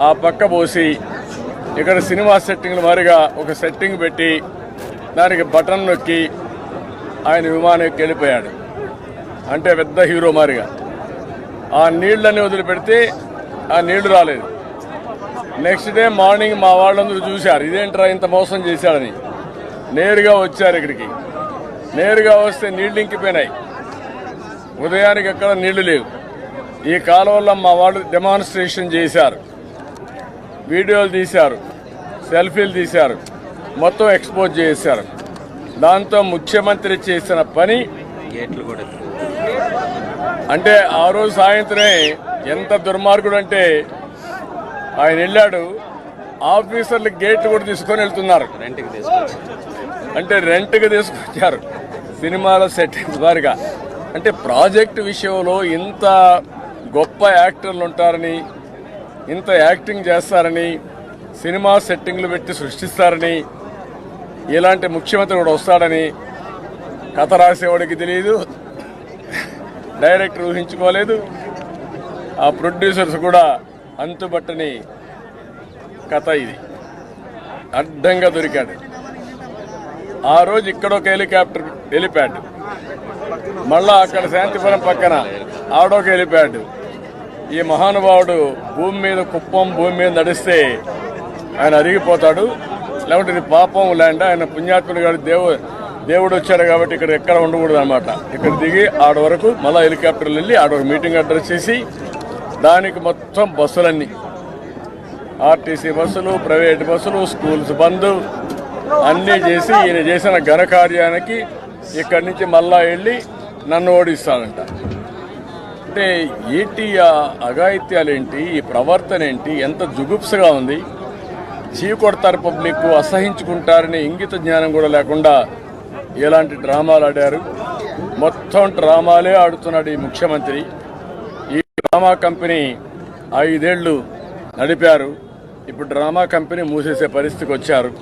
ఆ పక్క పోసి ఇక్కడ సినిమా సెట్టింగ్ల మారిగా ఒక సెట్టింగ్ పెట్టి దానికి బటన్ నొక్కి ఆయన విమానం వెళ్ళిపోయాడు. అంటే పెద్ద హీరో మారిగా. ఆ నీళ్ళని వదిలిపెడితే ఆ నీళ్ళు రాలేదు. నెక్స్ట్ డే మార్నింగ్ మా వాళ్ళందరూ చూశారు. ఇదేంట్రా ఇంత మోసం చేశాడని. నేరుగా వచ్చారు ఇక్కడికి. నేరుగా వస్తే నీళ్ళు ఇంకిపోయినాయి. ఉదయానికి ఎక్కడ నీళ్ళు లేవు. ఈ కాలువల్లో మా వాళ్ళు డెమాన్స్ట్రేషన్ చేశారు. వీడియోలు తీశారు సెల్ఫీలు తీశారు మొత్తం ఎక్స్పోజ్ చేశారు. దాంతో ముఖ్యమంత్రి చేసిన పని అంటే ఆ రోజు సాయంత్రమే ఎంత దుర్మార్గుడు అంటే ఆయన వెళ్ళాడు ఆఫీసర్లు గేట్లు కూడా తీసుకొని వెళ్తున్నారు. అంటే రెంట్కి తీసుకొచ్చారు. సినిమాల సెట్టింగ్స్ వారిగా. అంటే ప్రాజెక్ట్ విషయంలో ఇంత గొప్ప యాక్టర్లు ఉంటారని ఇంత యాక్టింగ్ చేస్తారని సినిమా సెట్టింగ్లు పెట్టి సృష్టిస్తారని ఇలాంటి ముఖ్యమంత్రి కూడా వస్తాడని కథ రాసేవాడికి తెలియదు డైరెక్టర్ ఊహించుకోలేదు ఆ ప్రొడ్యూసర్స్ కూడా అంతుబట్టని కథ ఇది. అడ్డంగా దొరికాడు. ఆ రోజు ఇక్కడ ఒక హెలికాప్టర్ హెలిప్యాడ్ మళ్ళా అక్కడ శాంతిపురం పక్కన ఆడొక హెలిప్యాడ్ ఈ మహానుభావుడు భూమి మీద కుప్పం భూమి మీద నడిస్తే ఆయన అరిగిపోతాడు. లేకపోతే ఇది పాపం ల్యాండ్ ఆయన పుణ్యాత్ముడు గారు దేవు దేవుడు వచ్చాడు కాబట్టి ఇక్కడ ఎక్కడ ఉండకూడదు అనమాట ఇక్కడ దిగి ఆడ వరకు మళ్ళీ హెలికాప్టర్లు వెళ్ళి ఆడ ఒక మీటింగ్ అడ్రస్ చేసి దానికి మొత్తం బస్సులన్నీ. ఆర్టీసీ బస్సులు ప్రైవేట్ బస్సులు స్కూల్స్ బంద్ అన్నీ చేసి ఈయన చేసిన ఘనకార్యానికి ఇక్కడి నుంచి మళ్ళా వెళ్ళి నన్ను ఓడిస్తానంట అంటే ఏంటి ఆ అఘాయిత్యాలేంటి? ఈ ప్రవర్తన ఏంటి ఎంత జుగుప్సగా ఉంది? చీకొడతారు పబ్లిక్ అసహించుకుంటారనే ఇంగిత జ్ఞానం కూడా లేకుండా ఎలాంటి డ్రామాలు ఆడారు? మొత్తం డ్రామాలే ఆడుతున్నాడు ఈ ముఖ్యమంత్రి. ఈ డ్రామా కంపెనీ ఐదేళ్ళు నడిపారు. ఇప్పుడు డ్రామా కంపెనీ మూసేసే పరిస్థితికి వచ్చారు.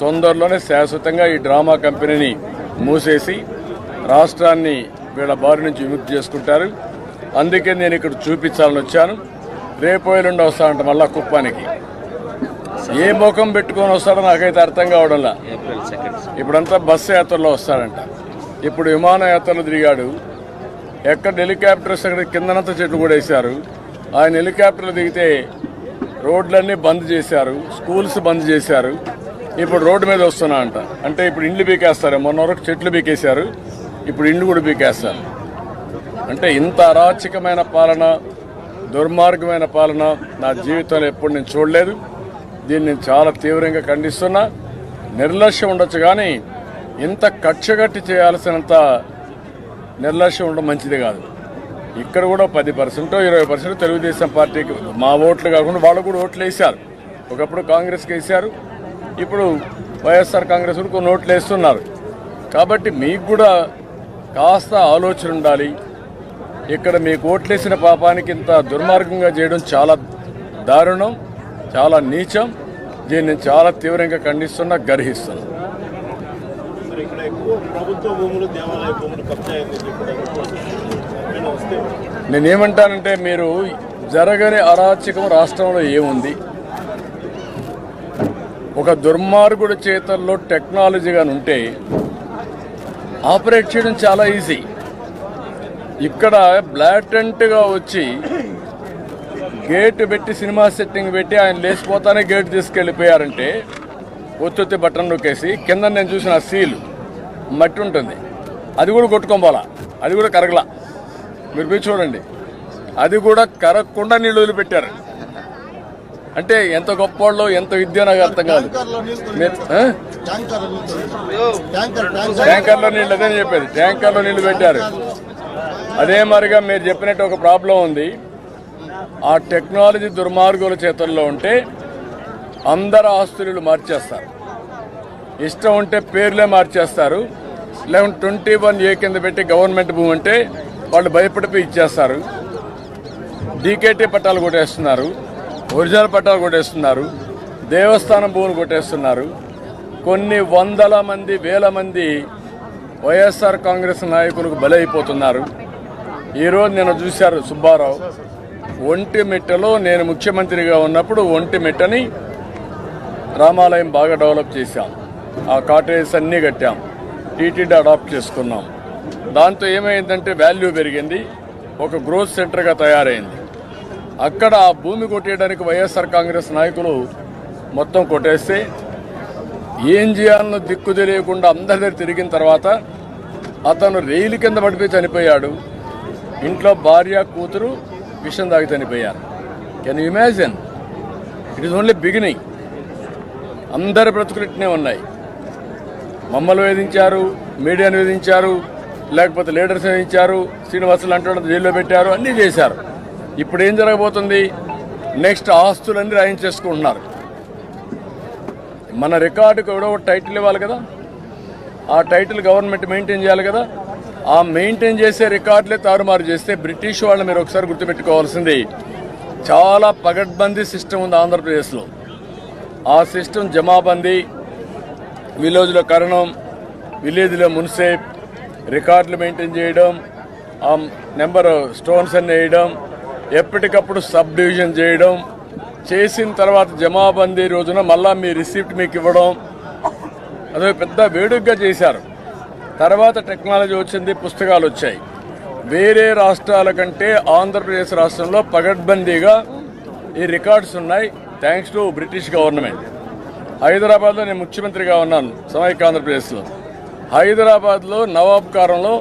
తొందరలోనే శాశ్వతంగా ఈ డ్రామా కంపెనీని మూసేసి రాష్ట్రాన్ని వీళ్ళ బారి నుంచి విముక్తి చేసుకుంటారు. అందుకే నేను ఇక్కడ చూపించాలని వచ్చాను. రేపు ఎల్లుండి వస్తానంట మళ్ళా కుప్పానికి. ఏ ముఖం పెట్టుకొని వస్తాడో నాకైతే అర్థం కావడంలా ఇప్పుడంతా బస్సు యాత్రలో వస్తాడంట. ఇప్పుడు విమానయాత్రలు తిరిగాడు ఎక్కడ హెలికాప్టర్స్ అక్కడ కిందనంతా చెట్లు కూడా వేశారు. ఆయన హెలికాప్టర్లు దిగితే రోడ్లన్నీ బంద్ చేశారు. స్కూల్స్ బంద్ చేశారు. ఇప్పుడు రోడ్డు మీద వస్తున్నా అంట అంటే ఇప్పుడు ఇండ్లు బీకేస్తారు మొన్న వరకు చెట్లు బీకేశారు ఇప్పుడు ఇండ్లు కూడా బీకేస్తారు అంటే ఇంత అరాచకమైన పాలన దుర్మార్గమైన పాలన నా జీవితంలో ఎప్పుడు నేను చూడలేదు. దీన్ని నేను చాలా తీవ్రంగా ఖండిస్తున్నా. నిర్లక్ష్యం ఉండొచ్చు కానీ ఇంత కక్షగట్టి చేయాల్సినంత నిర్లక్ష్యం ఉండడం మంచిది కాదు. ఇక్కడ కూడా పది పర్సెంట్ ఇరవై పర్సెంట్ తెలుగుదేశం పార్టీకి మా ఓట్లు కాకుండా వాళ్ళు కూడా ఓట్లు వేశారు. ఒకప్పుడు కాంగ్రెస్కి వేశారు. ఇప్పుడు వైఎస్ఆర్ కాంగ్రెస్ కూడా కొన్ని ఓట్లు వేస్తున్నారు. కాబట్టి మీకు కూడా కాస్త ఆలోచన ఉండాలి. ఇక్కడ మీకు ఓట్లేసిన పాపానికి ఇంత దుర్మార్గంగా చేయడం చాలా దారుణం చాలా నీచం. దీన్ని నేను చాలా తీవ్రంగా ఖండిస్తున్నా గర్హిస్తున్నా. నేనేమంటానంటే మీరు జరగని అరాచకం రాష్ట్రంలో ఏముంది? ఒక దుర్మార్గుడి చేతల్లో టెక్నాలజీ గాని ఉంటే ఆపరేట్ చేయడం చాలా ఈజీ. ఇక్కడ బ్లాటెంట్గా వచ్చి గేట్ పెట్టి సినిమా సెట్టింగ్ పెట్టి ఆయన లేచిపోతానే గేట్ తీసుకెళ్ళిపోయారంటే ఒత్తుత్తి బట్టన్ నొక్కేసి కింద నేను చూసిన సీల్ మట్టి ఉంటుంది. అది కూడా కొట్టుకోవాలా అది కూడా కరగలా. మీరు పోయి చూడండి. అది కూడా కరగకుండా నీళ్ళు వదిలిపెట్టారు. అంటే ఎంత గొప్పోళ్ళు ఎంత విద్య నాకు అర్థం కాదు? ట్యాంకర్లో నీళ్ళు అదే చెప్పేది. ట్యాంకర్లో నీళ్ళు పెట్టారు. అదే మరిగా మీరు చెప్పినట్టు ఒక ప్రాబ్లం ఉంది. ఆ టెక్నాలజీ దుర్మార్గుల చేతుల్లో ఉంటే అందరు ఆస్తులు మార్చేస్తారు. ఇష్టం ఉంటే పేర్లే మార్చేస్తారు. లేకుంటే ట్వంటీ వన్ ఏ కింద పెట్టి గవర్నమెంట్ భూమి అంటే వాళ్ళు భయపడిపోయి ఇచ్చేస్తారు. డీకేటీ పట్టాలు కొట్టేస్తున్నారు. ఒరిజినల్ పట్టాలు కొట్టేస్తున్నారు. దేవస్థానం భూములు కొట్టేస్తున్నారు. కొన్ని వందల మంది వేల మంది వైఎస్ఆర్ కాంగ్రెస్ నాయకులకు బలైపోతున్నారు. ఈరోజు నేను చూశారు సుబ్బారావు. ఒంటిమిట్టలో నేను ముఖ్యమంత్రిగా ఉన్నప్పుడు ఒంటిమిట్టని రామాలయం బాగా డెవలప్ చేశాం. ఆ కాటేజెస్ అన్నీ కట్టాం. టీటీడీ అడాప్ట్ చేసుకున్నాం. దాంతో ఏమైందంటే వాల్యూ పెరిగింది. ఒక గ్రోత్ సెంటర్గా తయారైంది. అక్కడ ఆ భూమి కొట్టేయడానికి వైఎస్ఆర్ కాంగ్రెస్ నాయకులు మొత్తం కొట్టేస్తే ఏం చేయాలనో దిక్కు తెలియకుండా అందరి తిరిగిన తర్వాత అతను రైలు కింద పడిపోయి చనిపోయాడు. ఇంట్లో భార్య కూతురు విషయం తాగి చనిపోయారు. Can imagine it is only beginning అందరి బ్రతుకులు ఇట్నే ఉన్నాయి. మమ్మల్ని వేధించారు మీడియాను వేధించారు లేకపోతే లీడర్స్ వేధించారు శ్రీనివాసులు అంటూ జైల్లో పెట్టారు అన్నీ చేశారు. ఇప్పుడు ఏం జరగబోతుంది? నెక్స్ట్ ఆస్తులన్నీ రాయించేసుకుంటున్నారు. మన రికార్డుకు ఎవడో ఒక టైటిల్ ఇవ్వాలి కదా? ఆ టైటిల్ గవర్నమెంట్ మెయింటైన్ చేయాలి కదా? ఆ మెయింటైన్ చేసే రికార్డులే తారుమారు చేస్తే బ్రిటిష్ వాళ్ళు మీరు ఒకసారి గుర్తుపెట్టుకోవాల్సింది. చాలా పగడ్బందీ సిస్టమ్ ఉంది ఆంధ్రప్రదేశ్లో. ఆ సిస్టమ్ జమాబందీ విలేజ్లో కరణం విలేజ్లో మున్సేప్ రికార్డులు మెయింటైన్ చేయడం ఆ నెంబర్ స్టోన్స్ అన్ని వేయడం ఎప్పటికప్పుడు సబ్ డివిజన్ చేయడం చేసిన తర్వాత జమాబందీ రోజున మళ్ళీ మీ రిసిప్ట్ మీకు ఇవ్వడం అదే పెద్ద వేడుకగా చేశారు. తర్వాత టెక్నాలజీ వచ్చింది పుస్తకాలు వచ్చాయి. వేరే రాష్ట్రాల కంటే ఆంధ్రప్రదేశ్ రాష్ట్రంలో పగడ్బందీగా ఈ రికార్డ్స్ ఉన్నాయి. థ్యాంక్స్ టు బ్రిటిష్ గవర్నమెంట్ హైదరాబాద్లో నేను ముఖ్యమంత్రిగా ఉన్నాను. సమైక్య ఆంధ్రప్రదేశ్లో. హైదరాబాద్లో నవాబ్ కారంలో